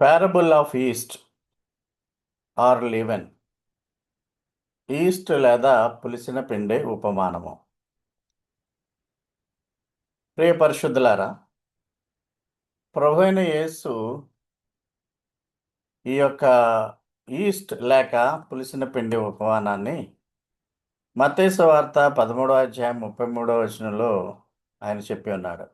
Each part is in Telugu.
Parable of yeast or leaven yeast లేదా పులిసిన పిండి ఉపమానము. ప్రియ పరిశుద్ధులారా ప్రభు అయిన యేసు ఈ యొక్క ఈస్ట్ లేక పులిసిన పిండి ఉపమానాన్ని మత్తేసు వార్త పదమూడవ అధ్యాయం ముప్పై మూడవ వచనంలో ఆయన చెప్పి ఉన్నాడు.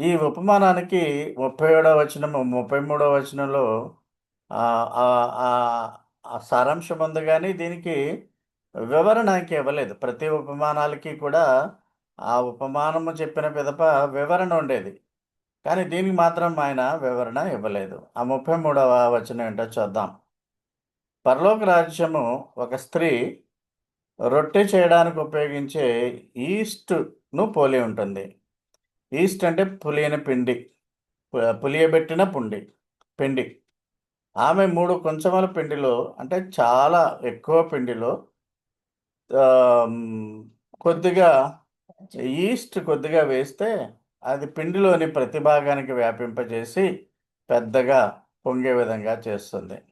ఈ ఉపమానానికి ముప్పై ఏడవ వచనం ముప్పై మూడవ వచనంలో సారాంశం ఉంది కానీ దీనికి వివరణ ఇవ్వలేదు. ప్రతి ఉపమానాలకి కూడా ఆ ఉపమానము చెప్పిన పిదప వివరణ ఉండేది. కానీ దీనికి మాత్రం ఆయన వివరణ ఇవ్వలేదు. ఆ ముప్పై మూడవ వచనం ఏంటో చూద్దాం. పరలోక రాజ్యము ఒక స్త్రీ రొట్టె చేయడానికి ఉపయోగించే ఈస్ట్ను పోలి ఉంటుంది. ఈస్ట్ అంటే పులియని పిండి పులియబెట్టిన పుండి పిండి. ఆమె మూడు కొంచెమల పిండిలో అంటే చాలా ఎక్కువ పిండిలో కొద్దిగా ఈస్ట్ కొద్దిగా వేస్తే అది పిండిలోని ప్రతి భాగానికి వ్యాపింపజేసి పెద్దగా పొంగే విధంగా చేస్తుంది.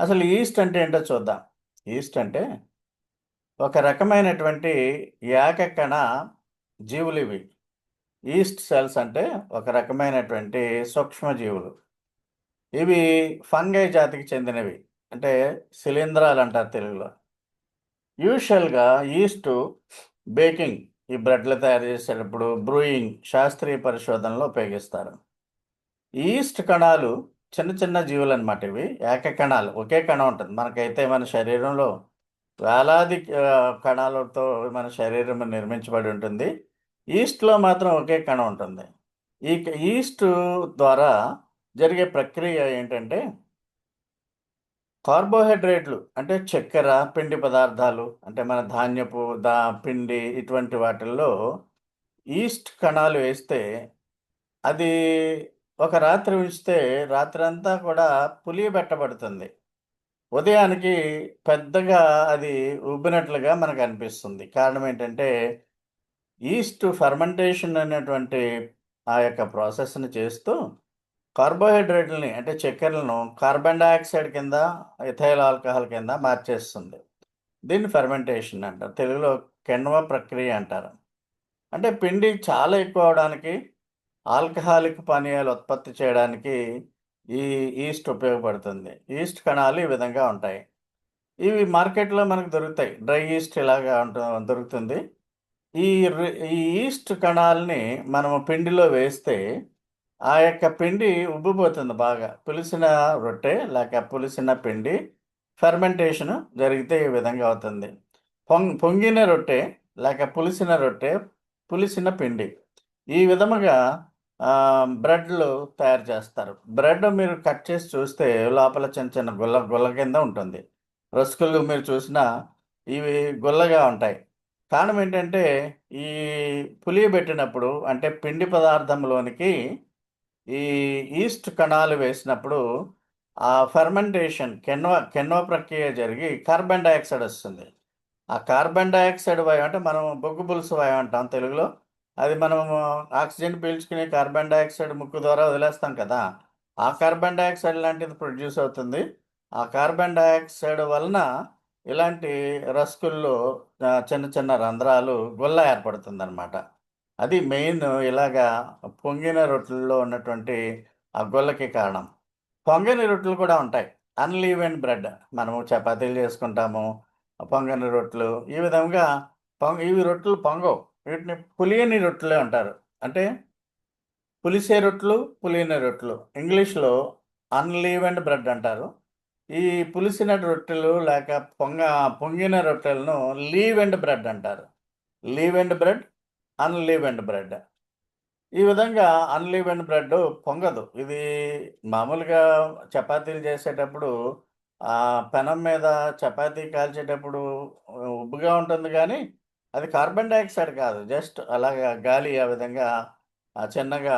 అసలు ఈస్ట్ అంటే ఏంటో చూద్దాం. ఈస్ట్ అంటే ఒక రకమైనటువంటి ఏకకణ జీవులు ఇవి ఈస్ట్ సెల్స్ అంటే ఒక రకమైనటువంటి సూక్ష్మజీవులు. ఇవి ఫంగై జాతికి చెందినవి. అంటే శిలీంధ్రాలు అంటారు తెలుగులో. యూజువల్గా ఈస్ట్ బేకింగ్ ఈ బ్రెడ్లు తయారు చేసేటప్పుడు బ్రూయింగ్ శాస్త్రీయ పరిశోధనలో ఉపయోగిస్తారు. ఈస్ట్ కణాలు చిన్న చిన్న జీవులు అనమాట ఇవి. ఏక కణాలు ఒకే కణం ఉంటుంది. మనకైతే మన శరీరంలో వేలాది కణాలతో మన శరీరం నిర్మించబడి ఉంటుంది. ఈస్ట్లో మాత్రం ఒకే కణం ఉంటుంది. ఈ క- ఈస్ట్ ద్వారా జరిగే ప్రక్రియ ఏంటంటే కార్బోహైడ్రేట్లు అంటే చక్కెర పిండి పదార్థాలు అంటే మన ధాన్యపు దా పిండి ఇటువంటి వాటిల్లో ఈస్ట్ కణాలు వేస్తే అది ఒక రాత్రి ఉంచితే రాత్రి అంతా కూడా పులియబెట్టబడుతుంది ఉదయానికి పెద్దగా అది ఉబ్బినట్లుగా మనకు అనిపిస్తుంది. కారణం ఏంటంటే ఈస్ట్ ఫర్మెంటేషన్ అనేటువంటి ఆ యొక్క ప్రాసెస్ని చేస్తూ కార్బోహైడ్రేట్లని అంటే చక్కెరలను కార్బన్ డైఆక్సైడ్ కింద ఇథైల్ ఆల్కహాల్ కింద మార్చేస్తుంది. దీన్ని ఫర్మెంటేషన్ అంటారు. తెలుగులో కెన్వ ప్రక్రియ అంటారు. అంటే పిండి చాలా ఎక్కువ అవడానికి ఆల్కహాలిక్ పానీయాలు ఉత్పత్తి చేయడానికి ఈ ఈస్ట్ ఉపయోగపడుతుంది. ఈస్ట్ కణాలు ఈ విధంగా ఉంటాయి. ఇవి మార్కెట్లో మనకు దొరుకుతాయి. డ్రై ఈస్ట్ ఇలాగా ఉంటు దొరుకుతుంది. ఈ ఈ ఈస్ట్ కణాలని మనము పిండిలో వేస్తే ఆ యొక్క పిండి ఉబ్బిపోతుంది బాగా. పులిసిన రొట్టె లేక పులిసిన పిండి ఫెర్మెంటేషన్ జరిగితే ఈ విధంగా అవుతుంది. పొంగ్ పొంగిన రొట్టె లేక పులిసిన రొట్టె పులిసిన పిండి ఈ విధముగా బ్రెడ్లు తయారు చేస్తారు. బ్రెడ్ మీరు కట్ చేసి చూస్తే లోపల చిన్న చిన్న గుల్ల గుల్ల కింద ఉంటుంది. రస్కులు మీరు చూసినా ఇవి గుల్లగా ఉంటాయి. కారణం ఏంటంటే ఈ పులియబెట్టినప్పుడు అంటే పిండి పదార్థంలోనికి ఈ ఈస్ట్ కణాలు వేసినప్పుడు ఆ ఫెర్మెంటేషన్ కెన్వ కెన్వ ప్రక్రియ జరిగి కార్బన్ డైఆక్సైడ్ వస్తుంది. ఆ కార్బన్ డైఆక్సైడ్ వాయువు అంటే మనం బొగ్గు పులుసు వాయువు అంటాం తెలుగులో. అది మనం ఆక్సిజన్ పీల్చుకునే కార్బన్ డైఆక్సైడ్ ముక్కు ద్వారా వదిలేస్తాం కదా. ఆ కార్బన్ డైఆక్సైడ్ లాంటిది ప్రొడ్యూస్ అవుతుంది. ఆ కార్బన్ డైఆక్సైడ్ వలన ఇలాంటి రస్కుల్లో చిన్న చిన్న రంధ్రాలు గుల్ల ఏర్పడుతుంది అనమాట అది మెయిన్ ఇలాగా పొంగిన రొట్టెల్లో ఉన్నటువంటి ఆ గుల్లకి కారణం. పొంగని రొట్టెలు కూడా ఉంటాయి. అన్లీవెన్ బ్రెడ్ మనము చపాతీలు చేసుకుంటాము పొంగని రొట్టెలు. ఈ విధంగా పొంగ ఇవి రొట్టెలు పొంగవు. వీటిని పులియని రొట్టెలే అంటారు. అంటే పులిసే రొట్టెలు పులియని రొట్టెలు. ఇంగ్లీష్లో అన్లీవెండ్ బ్రెడ్ అంటారు. ఈ పులిసిన రొట్టెలు లేక పొంగ పొంగిన రొట్టెలను లీవ్ అండ్ బ్రెడ్ అంటారు. Leavened bread unleavened bread. ఈ విధంగా అన్లీవ్ అండ్ బ్రెడ్ పొంగదు. ఇది మామూలుగా చపాతీలు చేసేటప్పుడు ఆ పెనం మీద చపాతీ కాల్చేటప్పుడు ఉబ్బుగా ఉంటుంది కానీ అది కార్బన్ డైఆక్సైడ్ కాదు. జస్ట్ అలాగా గాలి ఆ విధంగా చిన్నగా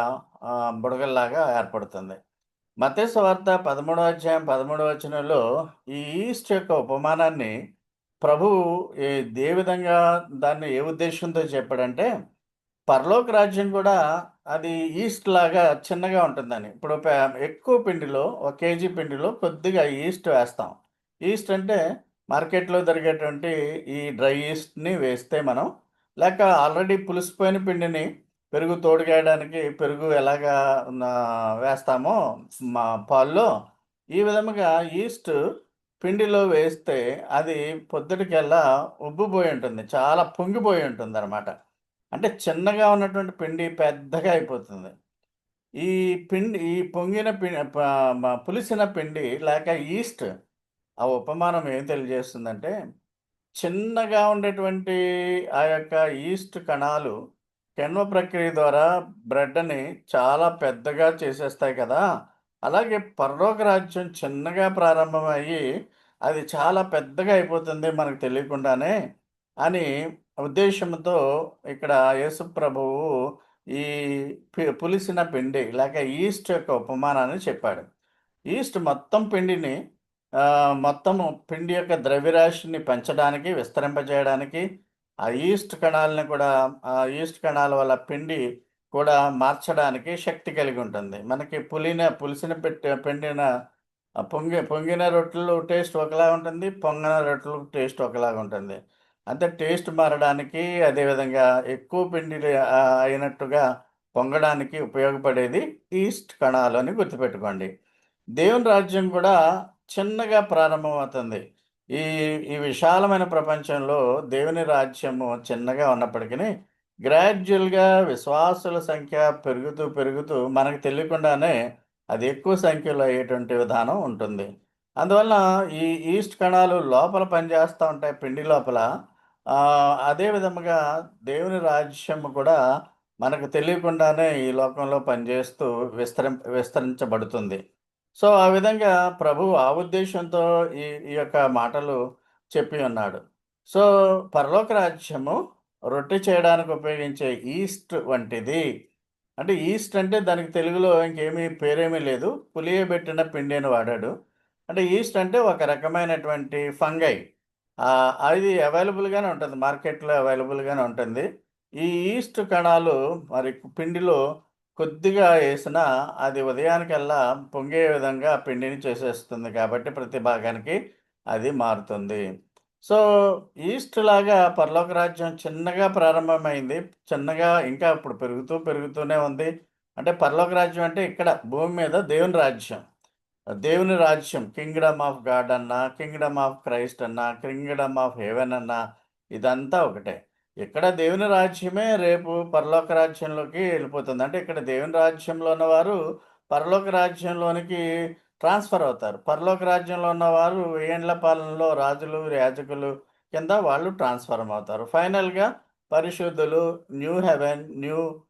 బుడగల్లాగా ఏర్పడుతుంది. మత్తయి వార్త పదమూడవ అధ్యాయం పదమూడవ వచనంలో ఈ ఈస్ట్ యొక్క ఉపమానాన్ని ప్రభువు ఏ విధంగా దాన్ని ఏ ఉద్దేశంతో చెప్పాడంటే పరలోక రాజ్యం కూడా అది ఈస్ట్ లాగా చిన్నగా ఉంటుందని. ఇప్పుడు ఎక్కువ పిండిలో ఒక కేజీ పిండిలో కొద్దిగా ఈస్ట్ వేస్తాం. ఈస్ట్ అంటే మార్కెట్లో దొరికేటువంటి ఈ డ్రై ఈస్ట్ని వేస్తే మనం లేక ఆల్రెడీ పులిసిపోయిన పిండిని పెరుగు తోడుగేయడానికి పెరుగు ఎలాగా వేస్తామో మా పాల్లో ఈ విధముగా ఈస్ట్ పిండిలో వేస్తే అది పొద్దుటికెల్లా ఉబ్బిపోయి ఉంటుంది. చాలా పొంగిపోయి ఉంటుంది అనమాట అంటే చిన్నగా ఉన్నటువంటి పిండి పెద్దగా అయిపోతుంది. ఈ పిండి ఈ పొంగిన పిండి పులిసిన పిండి లేక ఈస్ట్ ఆ ఉపమానం ఏం తెలియజేస్తుందంటే చిన్నగా ఉండేటువంటి ఆ యొక్క ఈస్ట్ కణాలు కెన్వ ప్రక్రియ ద్వారా బ్రెడ్ని చాలా పెద్దగా చేసేస్తాయి కదా. అలాగే పరలోక రాజ్యం చిన్నగా ప్రారంభమయ్యి అది చాలా పెద్దగా అయిపోతుంది మనకు తెలియకుండానే అని ఉద్దేశంతో ఇక్కడ యేసుప్రభువు ఈ పులిసిన పిండి లేక ఈస్ట్ యొక్క ఉపమానాన్ని చెప్పాడు. ఈస్ట్ మొత్తం పిండిని మొత్తం మొత్తము పిండి యొక్క ద్రవ్యరాశిని పెంచడానికి విస్తరింపజేయడానికి ఆ ఈస్ట్ కణాలను కూడా ఆ ఈస్ట్ కణాల వల్ల పిండి కూడా మార్చడానికి శక్తి కలిగి ఉంటుంది. మనకి పులిన పులిసిన పెట్టి పిండిన పొంగి పొంగిన రొట్టెలు టేస్ట్ ఒకలాగా ఉంటుంది పొంగిన రొట్టెలు టేస్ట్ ఒకలాగా ఉంటుంది. అంటే టేస్ట్ మారడానికి అదేవిధంగా ఎక్కువ పిండి అయినట్టుగా పొంగడానికి ఉపయోగపడేది ఈస్ట్ కణాలు అని గుర్తుపెట్టుకోండి. దేవుని రాజ్యం కూడా చిన్నగా ప్రారంభమవుతుంది. ఈ ఈ విశాలమైన ప్రపంచంలో దేవుని రాజ్యము చిన్నగా ఉన్నప్పటికీ గ్రాడ్యువల్గా విశ్వాసుల సంఖ్య పెరుగుతూ పెరుగుతూ మనకు తెలియకుండానే అది ఎక్కువ సంఖ్యలో అయ్యేటువంటి విధానం ఉంటుంది. అందువల్ల ఈ ఈస్ట్ కణాలు లోపల పనిచేస్తూ ఉంటాయి పిండి లోపల. అదే విధముగా దేవుని రాజ్యం కూడా మనకు తెలియకుండానే ఈ లోకంలో పనిచేస్తూ విస్తరిం విస్తరించబడుతుంది. సో ఆ విధంగా ప్రభువు ఆ ఉద్దేశంతో ఈ ఈ యొక్క మాటలు చెప్పి ఉన్నాడు. సో పరలోక రాజ్యము రొట్టె చేయడానికి ఉపయోగించే ఈస్ట్ వంటిది. అంటే ఈస్ట్ అంటే దానికి తెలుగులో ఇంకేమీ పేరేమీ లేదు. పులియబెట్టిన పిండి అని వాడాడు. అంటే ఈస్ట్ అంటే ఒక రకమైనటువంటి ఫంగై. అది అవైలబుల్గానే ఉంటుంది. మార్కెట్లో అవైలబుల్గానే ఉంటుంది. ఈ ఈస్ట్ కణాలు మరి పిండిలో కొద్దిగా వేసినా అది ఉదయానికల్లా పొంగే విధంగా పిండిని చేసేస్తుంది కాబట్టి ప్రతి భాగానికి అది మారుతుంది. సో ఈస్ట్ లాగా పరలోక రాజ్యం చిన్నగా ప్రారంభమైంది. చిన్నగా ఇంకా ఇప్పుడు పెరుగుతూ పెరుగుతూనే ఉంది. అంటే పరలోక రాజ్యం అంటే ఇక్కడ భూమి మీద దేవుని రాజ్యం. దేవుని రాజ్యం కింగ్డమ్ ఆఫ్ గాడ్ అన్నా కింగ్డమ్ ఆఫ్ క్రైస్ట్ అన్నా కింగ్డమ్ ఆఫ్ హెవెన్ అన్నా ఇదంతా ఒకటే. ఇక్కడ దేవుని రాజ్యమే రేపు పరలోక రాజ్యంలోకి వెళ్ళిపోతుంది. అంటే ఇక్కడ దేవుని రాజ్యంలో ఉన్నవారు పరలోక రాజ్యంలోనికి ట్రాన్స్ఫర్ అవుతారు. పరలోక రాజ్యంలో ఉన్నవారు ఏండ్ల పాలనలో రాజులు యాజకులు కింద వాళ్ళు ట్రాన్స్ఫర్ అవుతారు. ఫైనల్గా పరిశుద్ధులు new heaven new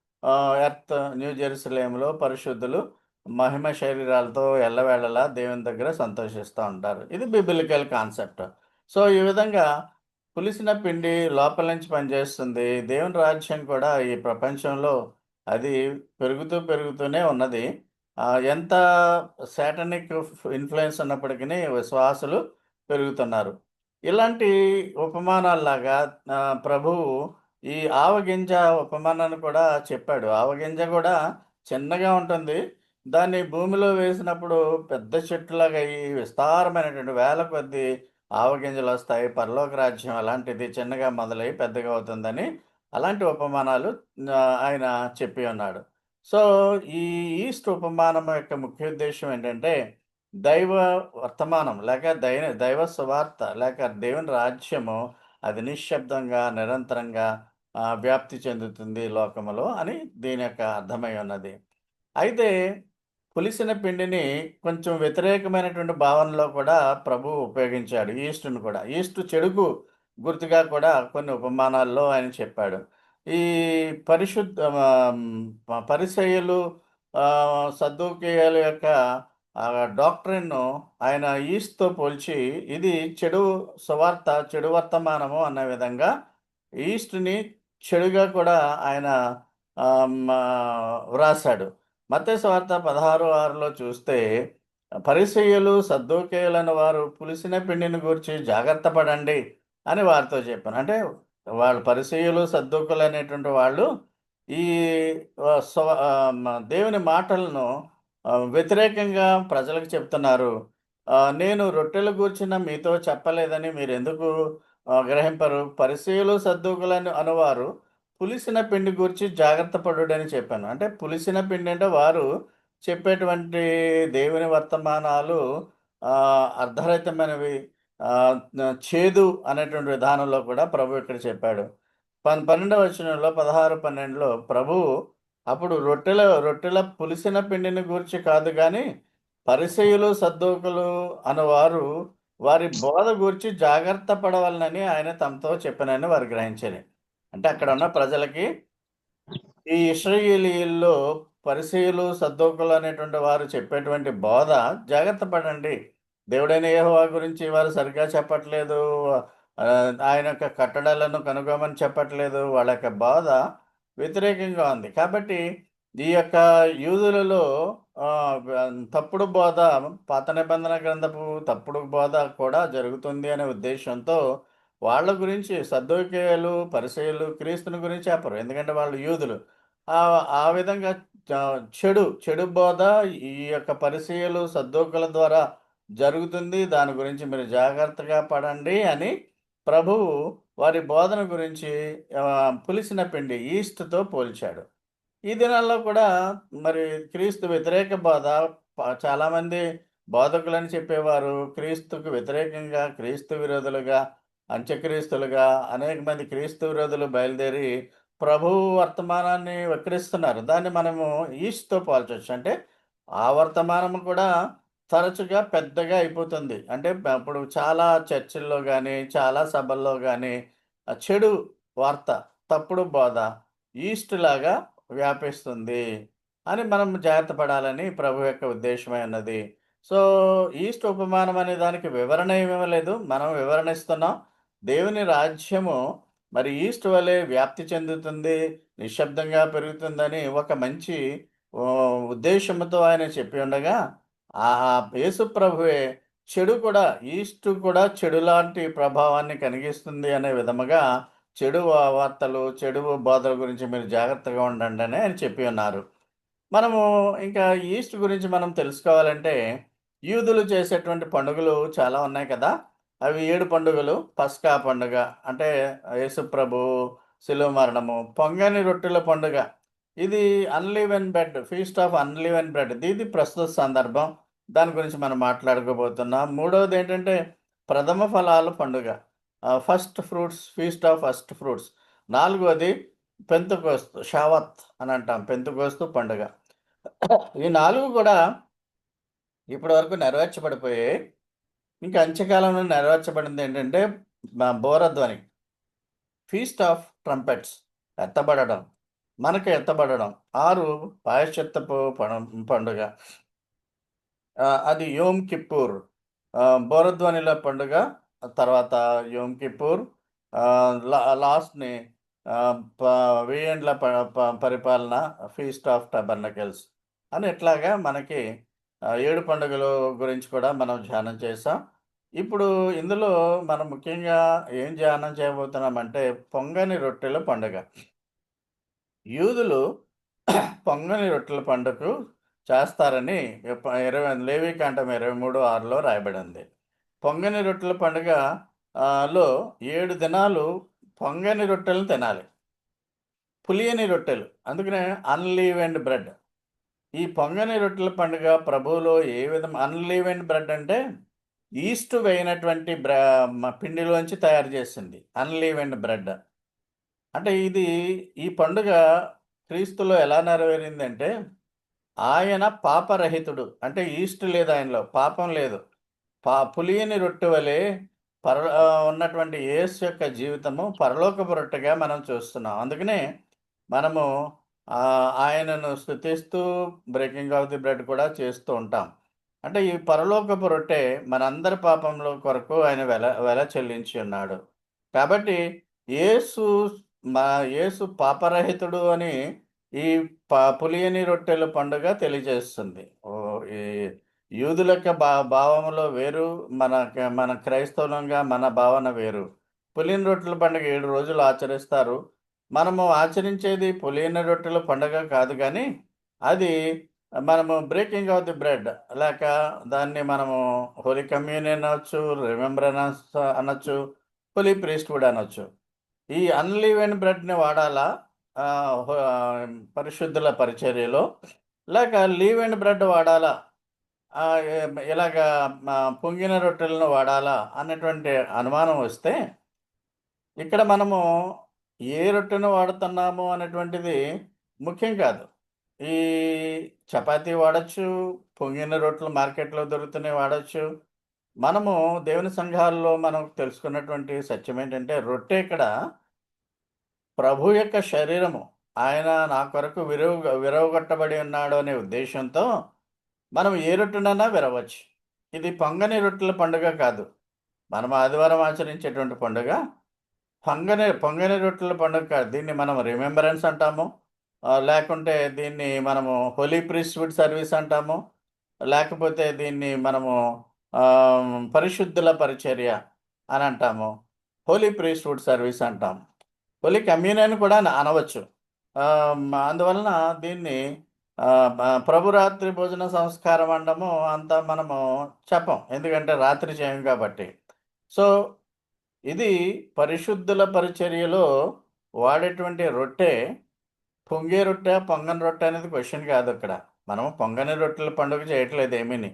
earth new జెరూసలేంలో పరిశుద్ధులు మహిమ శరీరాలతో ఎల్లవేళలా దేవుని దగ్గర సంతోషిస్తూ ఉంటారు. ఇది బిబిలికల్ కాన్సెప్ట్. సో ఈ విధంగా పులిసిన పిండి లోపల నుంచి పనిచేస్తుంది. దేవుని రాజ్యం కూడా ఈ ప్రపంచంలో అది పెరుగుతూ పెరుగుతూనే ఉన్నది. ఎంత శాటనిక్ ఇన్ఫ్లుయెన్స్ ఉన్నప్పటికీ విశ్వాసులు పెరుగుతున్నారు. ఇలాంటి ఉపమానాల్లాగా ప్రభువు ఈ ఆవగింజ ఉపమానాన్ని కూడా చెప్పాడు. ఆవగింజ కూడా చిన్నగా ఉంటుంది. దాన్ని భూమిలో వేసినప్పుడు పెద్ద చెట్టులాగా అయ్యి విస్తారమైనటువంటి వేల కొద్ది ఆవగింజలు వస్తాయి పరలోక రాజ్యం అలాంటిది చిన్నగా మొదలై పెద్దగా అవుతుందని అలాంటి ఉపమానాలు ఆయన చెప్పి ఉన్నాడు. సో ఈ ఈస్ట్ ఉపమానం యొక్క ముఖ్య ఉద్దేశం ఏంటంటే దైవ వర్తమానం లేక దైవ దైవ సువార్త లేక దేవుని రాజ్యము అది నిశ్శబ్దంగా నిరంతరంగా వ్యాప్తి చెందుతుంది లోకములో అని దీని యొక్క అర్థమై ఉన్నది. అయితే పులిసిన పిండిని కొంచెం వ్యతిరేకమైనటువంటి భావనలో కూడా ప్రభు ఉపయోగించాడు. ఈస్టును కూడా. ఈస్టు చెడుకు గుర్తుగా కూడా కొన్ని ఉపమానాల్లో ఆయన చెప్పాడు. ఈ పరిశుద్ధ ఆ, సద్దుకేయాల యొక్క డాక్టరీన్ను ఆయన ఈస్ట్తో పోల్చి ఇది చెడు సువార్త చెడు వర్తమానము అన్న విధంగా ఈస్ట్ని చెడుగా కూడా ఆయన వ్రాసాడు మత్స్యవార్త పదహారు ఆరులో చూస్తే పరిసయ్యులు సద్దూకేయులను వారు పులిసిన పిండిని గురించి జాగ్రత్త పడండి అని వారితో చెప్పాను అంటే వాళ్ళు పరిసయ్యులు సద్దూకులు అనేటువంటి వాళ్ళు ఈ దేవుని మాటలను వ్యతిరేకంగా ప్రజలకు చెప్తున్నారు. నేను రొట్టెల గూర్చిన మీతో చెప్పలేదని మీరెందుకు ఎందుకు గ్రహింపరు? పరిసయ్యులు, సద్దుకులను అనువారు పులిసిన పిండి గురించి జాగ్రత్త పడుడని చెప్పాను. అంటే పులిసిన పిండి అంటే వారు చెప్పేటువంటి దేవుని వర్తమానాలు అర్ధరహితమైనవి. చేదు అనేటువంటి విధానంలో కూడా ప్రభు ఇక్కడ చెప్పాడు. పన్ 12వ వచనంలో 16, 12లో ప్రభువు అప్పుడు రొట్టెల రొట్టెల పులిసిన పిండిని గూర్చి కాదు కానీ పరిసయులు సద్దూకులు అనువారు వారి బోధ గూర్చి జాగ్రత్త పడవలనని ఆయన తమతో చెప్పెనని వారు గ్రహించలేదు అంటే అక్కడ ఉన్న ప్రజలకి ఈ ఇస్రయేలీల్లో పరిశీలు సద్దోకులు అనేటువంటి వారు చెప్పేటువంటి బోధ జాగ్రత్త పడండి. దేవుడైన ఏహోవా గురించి వారు సరిగ్గా చెప్పట్లేదు. ఆయన యొక్క కట్టడాలను కనుగొమని చెప్పట్లేదు. వాళ్ళ యొక్క బోధ వ్యతిరేకంగా ఉంది. కాబట్టి ఈ యొక్క యూదులలో తప్పుడు బోధ పాత నిబంధన గ్రంథపు తప్పుడు బోధ కూడా జరుగుతుంది అనే ఉద్దేశంతో వాళ్ళ గురించి సద్దోకేయులు పరిసయ్యులు క్రీస్తుని గురించి చెప్పరు. ఎందుకంటే వాళ్ళు యూదులు. ఆ విధంగా చెడు, చెడు బోధ ఈ యొక్క పరిసయ్యులు, సద్దోకుల ద్వారా జరుగుతుంది. దాని గురించి మీరు జాగ్రత్తగా పడండి అని ప్రభువు వారి బోధన గురించి పులిసిన పిండి ఈస్ట్‌తో పోల్చాడు. ఈ దినాల్లో కూడా మరి క్రీస్తు వ్యతిరేక బోధ చాలామంది బోధకులని చెప్పేవారు క్రీస్తుకు వ్యతిరేకంగా, క్రీస్తు విరోధులుగా, అంత్యక్రీస్తులుగా అనేక మంది క్రీస్తు విరోధులు బయలుదేరి ప్రభువు వర్తమానాన్ని వక్రిస్తున్నారు. దాన్ని మనము ఈస్ట్‌తో పోల్చవచ్చు అంటే ఆ వర్తమానం కూడా తరచుగా పెద్దగా అయిపోతుంది. అంటే ఇప్పుడు చాలా చర్చిల్లో కానీ చాలా సభల్లో కానీ చెడు వార్త, తప్పుడు బోధ ఈస్ట్ లాగా వ్యాపిస్తుంది అని మనం జాగ్రత్త పడాలని ప్రభు యొక్క ఉద్దేశమై ఉన్నది. సో, ఈస్ట్ ఉపమానం అనే దానికి వివరణ ఏమీ లేదు మనం వివరణ ఇస్తున్నాం. దేవుని రాజ్యము మరి ఈస్ట్ వలె వ్యాప్తి చెందుతుంది, నిశ్శబ్దంగా పెరుగుతుందని ఒక మంచి ఉద్దేశంతో ఆయన చెప్పి ఉండగా, ఆ యేసు ప్రభువే చెడు కూడా ఈస్ట్ కూడా చెడు లాంటి ప్రభావాన్ని కలిగిస్తుంది అనే విధముగా చెడు వార్తలు, చెడు బోధల గురించి మీరు జాగ్రత్తగా ఉండండి అని ఆయన చెప్పి ఉన్నారు. మనము ఇంకా ఈస్ట్ గురించి మనం తెలుసుకోవాలంటే యూదులు చేసేటువంటి పండుగలు చాలా ఉన్నాయి కదా! అవి ఏడు పండుగలు. పస్కా పండుగ అంటే యేసుప్రభు శిలువ మరణము, పొంగని రొట్టెల పండుగ. ఇది unleavened bread, feast of unleavened bread. ఇది ప్రస్తుత సందర్భం. దాని గురించి మనం మాట్లాడుకోబోతున్నాం. మూడవది ఏంటంటే ప్రథమ ఫలాల పండుగ. First fruits, feast of first fruits. నాలుగవది పెంతుకోస్తు షావత్ అని అంటాం. పెంతుకోస్తు పండుగ. ఈ నాలుగు కూడా ఇప్పటి వరకు నెరవేర్చబడిపోయాయి. ఇంకా అంత్యకాలంలో నెరవేర్చబడింది ఏంటంటే బోరధ్వని ఫీస్ట్ ఆఫ్ ట్రంపెట్స్ ఎత్తబడడం. మనకు ఎత్తబడడం. ఆరు పాయశ్చిత్తపు పండుగ. అది యోమ్ కిప్పూర్. బోరధ్వనిల పండుగ. తర్వాత యోమ్ కిప్పూర్. లా లాస్ట్‌ని ఆహ్, ప ప ప పరిపాలన ఫీస్ట్ ఆఫ్ టబర్నకెల్స్ అని ఇట్లాగా మనకి ఆహ్, 7 పండుగలు గురించి కూడా మనం ధ్యానం చేసాం. ఇప్పుడు ఇందులో మనం ముఖ్యంగా ఏం ధ్యానం చేయబోతున్నామంటే పొంగని రొట్టెల పండుగ. యూదులు పొంగని రొట్టెల పండుగకు చేస్తారని ఎప ఇరవై మూడు ఆరులో రాయబడింది. పొంగని రొట్టెల పండుగ లో ఏడు దినాలు పొంగని రొట్టెలను తినాలి. పులియని రొట్టెలు. అందుకనే అన్లీవెండ్ బ్రెడ్. ఈ పొంగని రొట్టెల పండుగ ప్రభువులో ఏ విధం అన్‌లీవెన్డ్ బ్రెడ్ అంటే ఈస్ట్ వేయినటువంటి బ్ర మ పిండిలోంచి తయారు చేసింది. Unleavened bread. అంటే ఇది ఈ పండుగ క్రీస్తులో ఎలా నెరవేరిందంటే ఆయన పాపరహితుడు. అంటే ఈస్ట్ లేదు ఆయనలో. పాపం లేదు. పా పులియని రొట్టె వలె పర ఉన్నటువంటి యేసు యొక్క జీవితము పరలోకపు రొట్టెగా మనం చూస్తున్నాం. అందుకనే మనము ఆయనను స్థుతిస్తూ బ్రేకింగ్ ఆఫ్ ది బ్రెడ్ కూడా చేస్తూ ఉంటాం. అంటే ఈ పరలోకపు రొట్టె మనందరి పాపముల కొరకు ఆయన వెల వెల చెల్లించి ఉన్నాడు. కాబట్టి యేసు మా యేసు పాపరహితుడు అని ఈ ప పులియని రొట్టెల పండుగ తెలియజేస్తుంది. ఈ యూదుల యొక్క భా భావములో వేరు, మన మన క్రైస్తవులంగా మన భావన వేరు. పులియని రొట్టెల పండుగ ఏడు రోజులు ఆచరిస్తారు. మనము ఆచరించేది పులియన రొట్టెల పండగ కాదు కానీ అది మనము బ్రేకింగ్ ఆఫ్ ది బ్రెడ్ లేక దాన్ని మనము హోలీ కమ్యూనియన్ అనొచ్చు రిమెంబరెన్స్ అనొచ్చు హోలీ ప్రీస్ట్ కూడా అనొచ్చు. ఈ అన్లీవెన్ బ్రెడ్ని వాడాలా? పరిశుద్ధుల పరిచర్యలో. లేక లీవ్ అండ్ బ్రెడ్ వాడాలా ఇలాగ పొంగిన రొట్టెలను వాడాలా? అన్నటువంటి అనుమానం వస్తే ఇక్కడ మనము ఏ రొట్టెను వాడుతున్నాము అనేటువంటిది ముఖ్యం కాదు. ఈ చపాతీ వాడచ్చు పొంగిన రొట్టెలు మార్కెట్లో దొరుకుతున్నాయి వాడచ్చు. మనము దేవుని సంఘాల్లో మనం తెలుసుకున్నటువంటి సత్యం ఏంటంటే రొట్టె ఇక్కడ ప్రభు యొక్క శరీరము ఆయన నా కొరకు విరవ విరవగొట్టబడి ఉన్నాడు అనే ఉద్దేశంతో మనం ఏ రొట్టెనైనా విరవచ్చు. ఇది పొంగని రొట్టెల పండుగ కాదు. మనం ఆదివారం ఆచరించేటువంటి పండుగ. పొంగని పొంగని రొట్టెల పండుగ కాదు దీన్ని మనం రిమెంబరెన్స్ అంటాము. లేకుంటే దీన్ని మనము హోలీ ప్రీస్వుడ్ సర్వీస్ అంటాము. లేకపోతే దీన్ని మనము పరిశుద్ధుల పరిచర్య అని అంటాము. హోలీ ప్రీస్వుడ్ సర్వీస్ అంటాము. హోలీ కమ్యూనియన్ కూడా అనవచ్చు. అందువలన దీన్ని ప్రభురాత్రి ప్రభు రాత్రి భోజన సంస్కారం అనడము అంత మనము చెప్పం. ఎందుకంటే రాత్రి చేయం కాబట్టి. సో ఇది పరిశుద్ధుల పరిచర్యలో వాడేటువంటి రొట్టె పొంగే రొట్టె పొంగని రొట్టె అనేది క్వశ్చన్ కాదు అక్కడ. మనం పొంగని రొట్టెల పండుగ చేయట్లేదు ఏమీని.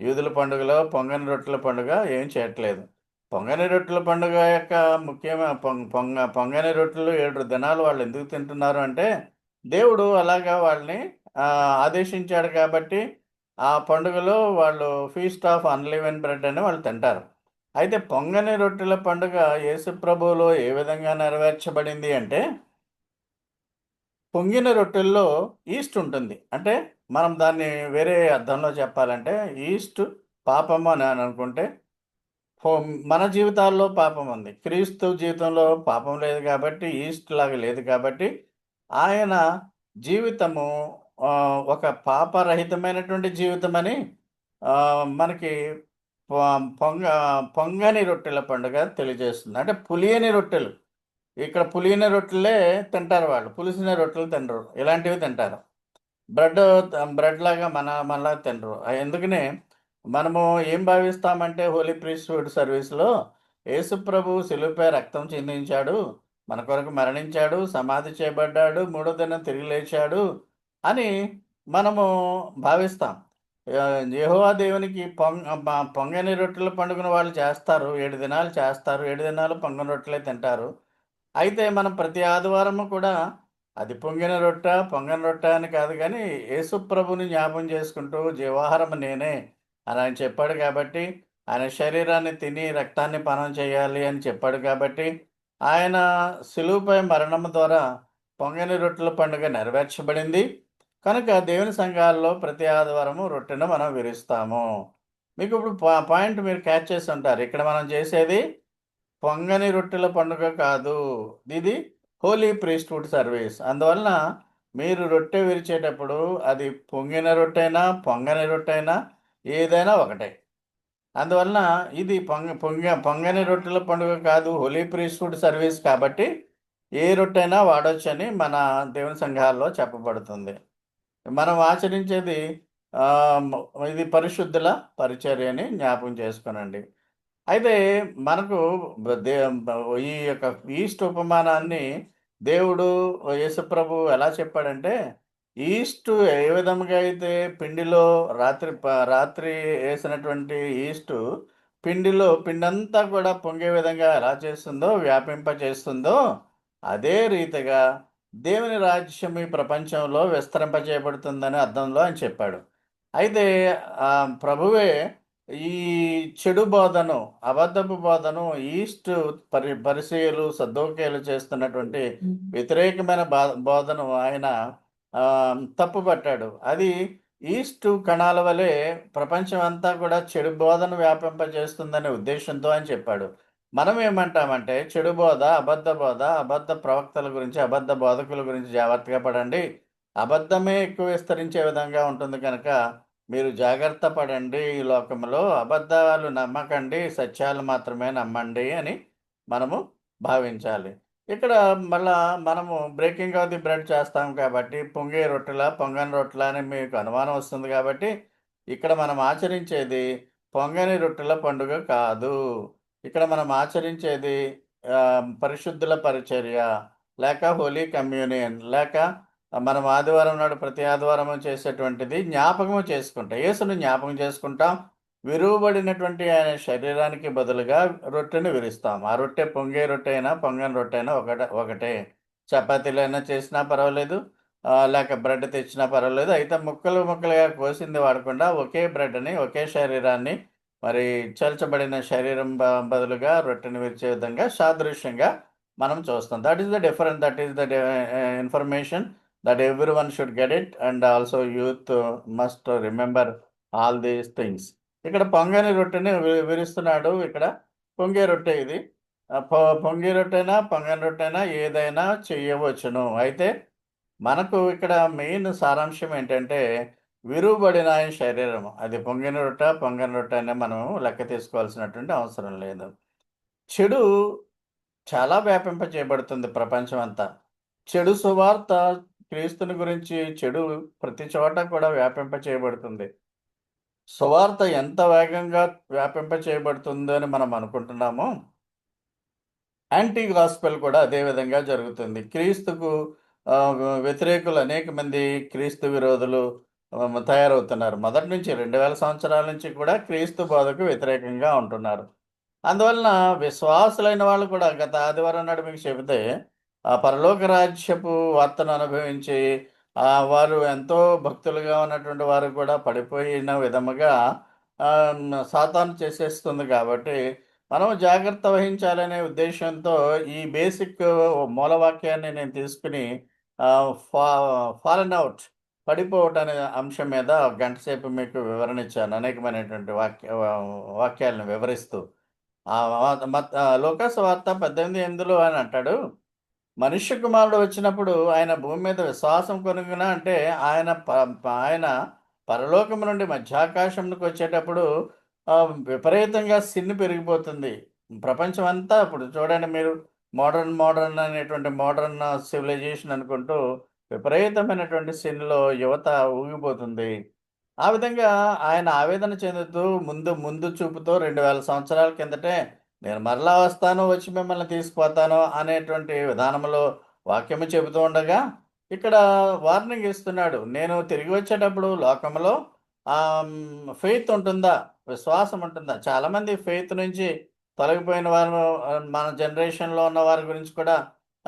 యూదుల పండుగలో పొంగని రొట్టెల పండుగ ఏం చేయట్లేదు. పొంగని రొట్టెల పండుగ యొక్క ముఖ్యమైన పొంగ పొంగ పొంగని రొట్టెలు ఏడు దినాలు వాళ్ళు ఎందుకు తింటున్నారు అంటే దేవుడు అలాగా వాళ్ళని ఆదేశించాడు కాబట్టి ఆ పండుగలో వాళ్ళు ఫీస్ట్ ఆఫ్ అన్లివెన్ బ్రెడ్ అని వాళ్ళు తింటారు. అయితే పొంగని రొట్టెల పండుగ యేసుప్రభువులో ఏ విధంగా నెరవేర్చబడింది అంటే పొంగిన రొట్టెల్లో ఈస్ట్ ఉంటుంది. అంటే మనం దాన్ని వేరే అర్థంలో చెప్పాలంటే ఈస్ట్ పాపము అని అనుకుంటే మన జీవితాల్లో పాపం ఉంది. క్రీస్తు జీవితంలో పాపం లేదు కాబట్టి ఈస్ట్ లాగా లేదు కాబట్టి ఆయన జీవితము ఒక పాపరహితమైనటువంటి జీవితం అని మనకి పొంగ పొంగని రొట్టెల పండుగ తెలియజేస్తుంది. అంటే పులియని రొట్టెలు. ఇక్కడ పులియన రొట్టెలే తింటారు వాళ్ళు. పులిసిన రొట్టెలు తినరు. ఇలాంటివి తింటారు. బ్రెడ్ బ్రెడ్ లాగా మన మనలా తినరు. ఎందుకనే? మనము ఏం భావిస్తామంటే హోలీ ప్రీస్వుడ్ సర్వీస్లో యేసు ప్రభు రక్తం చిందించాడు. మన కొరకు మరణించాడు. సమాధి చేయబడ్డాడు. మూడో దినం తిరిగి లేచాడు అని మనము భావిస్తాం. యహోవా దేవునికి పొంగ పొంగని రొట్టెల పండుగను వాళ్ళు చేస్తారు. ఏడు దినాలు చేస్తారు. ఏడు దినాలు పొంగని రొట్టెలే తింటారు. అయితే మనం ప్రతి ఆదివారము కూడా అది పొంగిన రొట్టె పొంగని రొట్టె అని కాదు కానీ యేసు ప్రభుని జ్ఞాపం చేసుకుంటూ జీవాహారం నేనే అని ఆయన చెప్పాడు కాబట్టి ఆయన శరీరాన్ని తిని రక్తాన్ని పానం చేయాలి అని చెప్పాడు కాబట్టి ఆయన సిలువుపై మరణం ద్వారా పొంగని రొట్టెల పండుగ నెరవేర్చబడింది. కనుక దేవుని సంఘాల్లో ప్రతి ఆదివారము రొట్టెను మనం విరుస్తాము. మీకు ఇప్పుడు పాయింట్ మీరు క్యాచ్ చేసి ఉంటారు. ఇక్కడ మనం చేసేది పొంగని రొట్టెల పండుగ కాదు. ఇది హోలీ ప్రీస్ట్వుడ్ సర్వీస్. అందువలన మీరు రొట్టె విరిచేటప్పుడు అది పొంగిన రొట్టెనా పొంగని రొట్టెనా ఏదైనా ఒకటే. అందువలన ఇది పొంగ పొంగ పొంగని రొట్టెల పండుగ కాదు హోలీ ప్రీస్ట్వుడ్ సర్వీస్ కాబట్టి ఏ రొట్టెనా వాడొచ్చని మన దేవుని సంఘాల్లో చెప్పబడుతుంది. మనం ఆచరించేది ఇది పరిశుద్ధుల పరిచర్యని జ్ఞాపకం చేసుకునండి. అయితే మనకు ఈ యొక్క ఈస్ట్ ఉపమానాన్ని దేవుడు యేసుప్రభు ఎలా చెప్పాడంటే ఈస్ట్ ఏ విధంగా అయితే పిండిలో రాత్రి ప- రాత్రి వేసినటువంటి ఈస్ట్ పిండిలో పిండంతా కూడా పొంగే విధంగా ఎలా చేస్తుందో వ్యాపింప చేస్తుందో అదే రీతిగా దేవుని రాజ్యం ఈ ప్రపంచంలో విస్తరింపజేయబడుతుందని అర్థంలో ఆయన చెప్పాడు. అయితే ప్రభువే ఈ చెడు బోధను అబద్ధపు బోధను ఈస్ట్ పరి పరిచయలు సద్దోకేలు చేస్తున్నటువంటి వ్యతిరేకమైన బా బోధను ఆయన ఆ, తప్పుపట్టాడు. అది ఈస్ట్ కణాల వలె ప్రపంచం అంతా కూడా చెడు బోధను వ్యాపింపజేస్తుందనే ఉద్దేశంతో అని చెప్పాడు. మనం ఏమంటామంటే చెడు బోధ అబద్ధ బోధ అబద్ధ ప్రవక్తల గురించి అబద్ధ బోధకుల గురించి జాగ్రత్తగా పడండి. అబద్ధమే ఎక్కువ విస్తరించే విధంగా ఉంటుంది కనుక మీరు జాగ్రత్త పడండి ఈ లోకంలో. అబద్ధాలు నమ్మకండి సత్యాలు మాత్రమే నమ్మండి అని మనము భావించాలి. ఇక్కడ మళ్ళా మనము బ్రేకింగ్ ఆఫ్ ది బ్రెడ్ చేస్తాం కాబట్టి పొంగే రొట్టెల పొంగని రొట్టెల అని మీకు అనుమానం వస్తుంది కాబట్టి ఇక్కడ మనం ఆచరించేది పొంగని రొట్టెల పండుగ కాదు. ఇక్కడ మనం ఆచరించేది పరిశుద్ధుల పరిచర్య లేక హోలీ కమ్యూనియన్ లేక మనం ఆదివారం నాడు ప్రతి ఆదివారం చేసేటువంటిది జ్ఞాపకం చేసుకుంటాం. యేసును జ్ఞాపకం చేసుకుంటాం. విరువబడినటువంటి ఆయన శరీరానికి బదులుగా రొట్టెను విరుస్తాం. ఆ రొట్టె పొంగే రొట్టె అయినా పొంగని రొట్టె అయినా ఒకటే. ఒకటే చపాతీలైనా చేసినా పర్వాలేదు లేక బ్రెడ్ తెచ్చినా పర్వాలేదు. అయితే ముక్కలు ముక్కలుగా కోసింది వాడకుండా ఒకే బ్రెడ్ని ఒకే శరీరాన్ని మరి చల్చబడిన శరీరం బదులుగా రొట్టెని విరిచే విధంగా సాదృశ్యంగా మనం చూస్తాం. That is the different that is the information that every one should get it and also youth must remember all these things ఇక్కడ పొంగని రొట్టెని విరుస్తున్నాడు ఇక్కడ. పొంగే రొట్టె ఇది. పొంగి రొట్టెనా పొంగని రొట్టెనా ఏదైనా చేయవచ్చును. అయితే మనకు ఇక్కడ మెయిన్ సారాంశం ఏంటంటే విరువబడిన ఆయన శరీరం అది పొంగిన రొట్ట పొంగని రొట్ట అనే మనం లెక్క తీసుకోవాల్సినటువంటి అవసరం లేదు. చెడు చాలా వ్యాపింప చేయబడుతుంది ప్రపంచం అంతా చెడు సువార్త క్రీస్తుని గురించి చెడు ప్రతి చోట కూడా వ్యాపింప చేయబడుతుంది సువార్త ఎంత వేగంగా వ్యాపింప చేయబడుతుందో అని మనం అనుకుంటున్నామో యాంటీ గాస్పెల్ కూడా అదే విధంగా జరుగుతుంది. క్రీస్తుకు వ్యతిరేకులు అనేక మంది క్రీస్తు విరోధులు తయారవుతున్నారు. మొదటి నుంచి రెండు వేల సంవత్సరాల నుంచి కూడా క్రీస్తు బోధకు వ్యతిరేకంగా ఉంటున్నారు. అందువలన విశ్వాసులైన వాళ్ళు కూడా గత ఆదివారం నాడు మీకు చెబితే ఆ పరలోక రాజ్యపు వార్తను అనుభవించి వారు ఎంతో భక్తులుగా ఉన్నటువంటి వారు కూడా పడిపోయిన విధముగా సాతాను చేసేస్తుంది కాబట్టి మనం జాగ్రత్త వహించాలనే ఉద్దేశంతో ఈ బేసిక్ మూలవాక్యాన్ని నేను తీసుకుని ఫా ఫాలన్ అవుట్ పడిపోవటం అనే అంశం మీద గంటసేపు మీకు వివరణ ఇచ్చాను. అనేకమైనటువంటి వాక్య వాక్యాలను వివరిస్తూ. ఆ మత్ ఆ, లోకాసు వార్త పద్దెనిమిది ఎనిమిదిలో ఆయన అంటాడు. మనుష్య కుమారుడు వచ్చినప్పుడు ఆయన భూమి మీద విశ్వాసం కొనుగొన అంటే ఆయన ప- ఆయన పరలోకం నుండి మధ్యాకాశంకి వచ్చేటప్పుడు విపరీతంగా సిన్ని పెరిగిపోతుంది. ప్రపంచం అంతా ఇప్పుడు చూడండి మీరు మోడర్న్ మోడర్న్ అనేటువంటి మోడర్న్ సివిలైజేషన్ అనుకుంటూ విపరీతమైనటువంటి సిన్లో యువత ఊగిపోతుంది. ఆ విధంగా ఆయన ఆవేదన చెందుతూ ముందు ముందు చూపుతో రెండు వేల సంవత్సరాల కిందటే నేను మరలా వస్తాను వచ్చి మిమ్మల్ని తీసుకుపోతాను అనేటువంటి విధానంలో వాక్యము చెబుతూ ఉండగా ఇక్కడ వార్నింగ్ ఇస్తున్నాడు. నేను తిరిగి వచ్చేటప్పుడు లోకంలో ఫెయిత్ ఉంటుందా? విశ్వాసం ఉంటుందా? చాలామంది ఫెయిత్ నుంచి తొలగిపోయిన వారు మన జనరేషన్లో ఉన్న వారి గురించి కూడా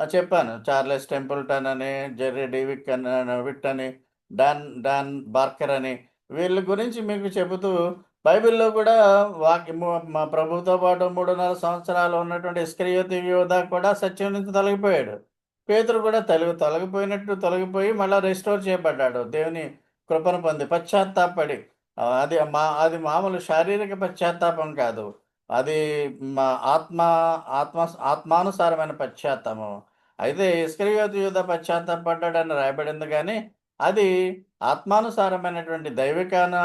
చెప్పాను. చార్లెస్ టెంపుల్టన్ అని జెర్రీ డేవిక్ అని విట్ అని డాన్ డాన్ బార్కర్ అని వీళ్ళ గురించి మీకు చెబుతూ బైబిల్లో కూడా వాకి మా ప్రభుతో పాటు మూడున్నర సంవత్సరాలు ఉన్నటువంటి ఇస్క్రియోతి యోధ కూడా సత్యం నుంచి తొలగిపోయాడు. పేతురు కూడా తొలగి తొలగిపోయినట్టు తొలగిపోయి మళ్ళీ రెస్టోర్ చేయబడ్డాడు. దేవుని కృపను పొంది పశ్చాత్తాపడి. అది మా అది మామూలు శారీరక పశ్చాత్తాపం కాదు. అది మా ఆత్మ ఆత్మ ఆత్మానుసారమైన పశ్చాత్తాపం. అయితే ఇస్కరియోతి యూద పశ్చాత్తాపడ్డాడని రాయబడింది కానీ అది ఆత్మానుసారమైనటువంటి దైవికాన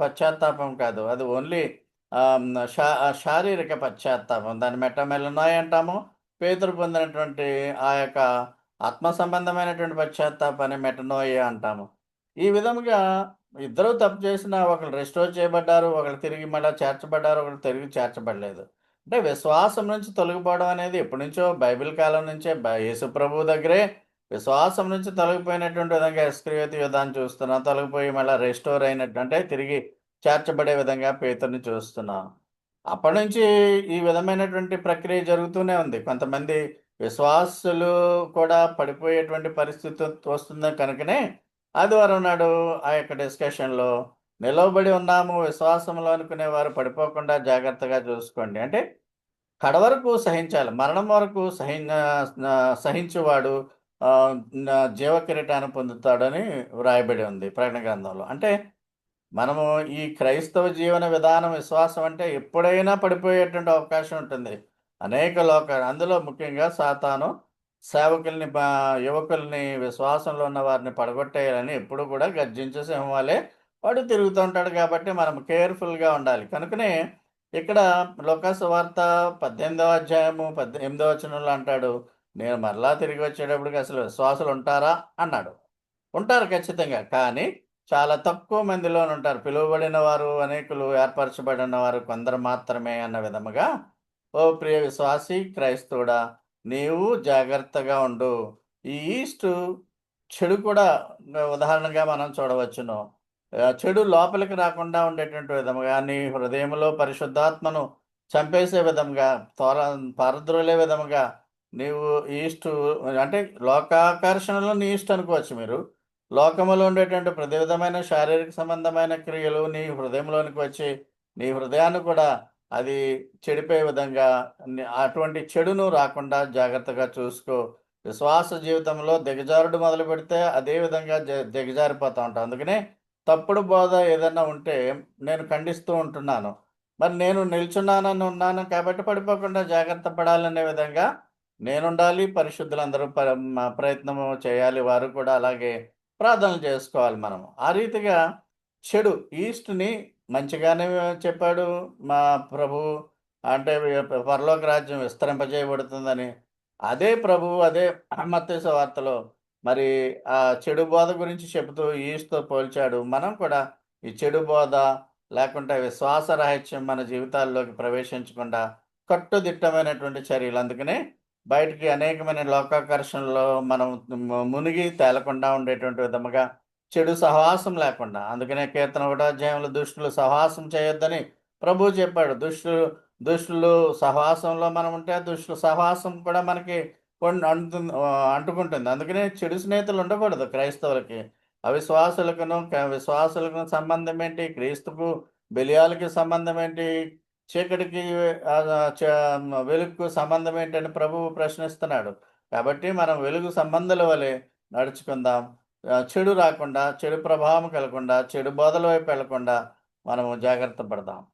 పశ్చాత్తాపం కాదు. అది ఓన్లీ శా శారీరక పశ్చాత్తాపం. దాన్ని మెట్టమెల్లనాయి అంటాము. పేతురు పొందినటువంటి ఆ యొక్క ఆత్మ సంబంధమైనటువంటి పశ్చాత్తాపాన్ని మెటనోయ అంటాము. ఈ విధముగా ఇద్దరు తప్పు చేసిన ఒకరు రెస్టోర్ చేయబడ్డారు ఒకరు తిరిగి మళ్ళీ చేర్చబడ్డారు ఒకరు తిరిగి చేర్చబడలేదు. అంటే విశ్వాసం నుంచి తొలగిపోవడం అనేది ఎప్పటి నుంచో బైబిల్ కాలం నుంచే యేసుప్రభు దగ్గరే విశ్వాసం నుంచి తొలగిపోయినటువంటి విధంగా ఎస్క్రియోతి యుద్ధాన్ని చూస్తున్నాం. తొలగిపోయి మళ్ళీ రెస్టోర్ అయినట్టు అంటే తిరిగి చేర్చబడే విధంగా పేతుర్ని చూస్తున్నాం. అప్పటి నుంచి ఈ విధమైనటువంటి ప్రక్రియ జరుగుతూనే ఉంది. కొంతమంది విశ్వాసులు కూడా పడిపోయేటువంటి పరిస్థితి వస్తుంది కనుకనే ఆదివారం నాడు ఆ యొక్క డిస్కషన్లో నిలవబడి ఉన్నాము విశ్వాసంలో అనుకునే వారు పడిపోకుండా జాగ్రత్తగా చూసుకోండి. అంటే కడ వరకు సహించాలి. మరణం వరకు సహి సహించువాడు జీవ కిరీటాన్ని పొందుతాడని వ్రాయబడి ఉంది ప్రకటన గ్రంథంలో. అంటే మనము ఈ క్రైస్తవ జీవన విధానం విశ్వాసం అంటే ఎప్పుడైనా పడిపోయేటువంటి అవకాశం ఉంటుంది. అనేక లోక అందులో ముఖ్యంగా సాతాను సేవకుల్ని యువకుల్ని విశ్వాసంలో ఉన్న వారిని పడగొట్టేయాలని ఎప్పుడు కూడా గర్జించే సింహాలే వాడు తిరుగుతూ ఉంటాడు కాబట్టి మనం కేర్ఫుల్గా ఉండాలి. కనుకనే ఇక్కడ లోకాసువార్త పద్దెనిమిదవ అధ్యాయము పద్దెనిమిదవ వచనంలో అంటాడు నేను మరలా తిరిగి వచ్చేటప్పటికి అసలు విశ్వాసులు ఉంటారా? అన్నాడు. ఉంటారు ఖచ్చితంగా కానీ చాలా తక్కువ మందిలోనే ఉంటారు. పిలువబడిన వారు అనేకులు ఏర్పరచబడిన వారు కొందరు మాత్రమే అన్న విధముగా ఓ ప్రియ విశ్వాసి క్రైస్తవుడా నీవు జాగ్రత్తగా ఉండు. ఈ ఈస్ట్ చెడు కూడా ఉదాహరణగా మనం చూడవచ్చును. చెడు లోపలికి రాకుండా ఉండేటువంటి విధముగా నీ హృదయంలో పరిశుద్ధాత్మను చంపేసే విధంగా తోర పారద్రోలే విధముగా నీవు ఈస్ట్ అంటే లోకాకర్షణలో నీ ఈస్ట్ అనుకోవచ్చు మీరు. లోకములో ఉండేటువంటి ప్రతి విధమైన శారీరక సంబంధమైన క్రియలు నీ హృదయంలోనికి వచ్చి నీ హృదయాన్ని కూడా అది చెడిపోయే విధంగా అటువంటి చెడును రాకుండా జాగ్రత్తగా చూసుకో. విశ్వాస జీవితంలో దిగజారుడు మొదలు పెడితే అదే విధంగా జ- దిగజారిపోతూ ఉంటాం. అందుకనే తప్పుడు బోధ ఏదైనా ఉంటే నేను ఖండిస్తూ ఉంటున్నాను. మరి నేను నిల్చున్నానని ఉన్నాను కాబట్టి పడిపోకుండా జాగ్రత్త పడాలనే విధంగా నేనుండాలి పరిశుద్ధులందరూ ప ప్రయత్నము చేయాలి వారు కూడా అలాగే ప్రార్థనలు చేసుకోవాలి మనం. ఆ రీతిగా చెడు ఈస్ట్ని మంచిగానే చెప్పాడు మా ప్రభు. అంటే పరలోక రాజ్యం విస్తరింపజేయబడుతుందని. అదే ప్రభు అదే మత్స్య వార్తలో మరి ఆ చెడు బోధ గురించి చెబుతూ ఈస్ట్తో పోల్చాడు. మనం కూడా ఈ చెడు బోధ లేకుంటే విశ్వాస రహస్యం మన జీవితాల్లోకి ప్రవేశించకుండా కట్టుదిట్టమైనటువంటి చర్యలు. అందుకనే బయటికి అనేకమైన లోకాకర్షణలో మనం మునిగి తేలకుండా ఉండేటువంటి విధముగా చెడు సహవాసం లేకుండా అందుకనే కీర్తన ఒకటో దుష్టులు సహవాసం చేయొద్దని ప్రభు చెప్పాడు. దుష్టులు దుష్టులు సహవాసంలో మనం ఉంటే దుష్టుల సహవాసం కూడా మనకి అంటు అంటుకుంటుంది. అందుకనే చెడు స్నేహితులు ఉండకూడదు క్రైస్తవులకి. అవిశ్వాసులకును విశ్వాసులకు సంబంధం ఏంటి? క్రీస్తుకు బెలియాలకి సంబంధం ఏంటి? చీకటికి వెలుగుకు సంబంధం ఏంటని ప్రభువు ప్రశ్నిస్తున్నాడు. కాబట్టి మనం వెలుగు సంబంధాల వలె నడుచుకుందాం. చెడు రాకుండా చెడు ప్రభావం కలగకుండా చెడు బోధల వైపు వెళ్ళకుండా మనము జాగ్రత్త పడదాం.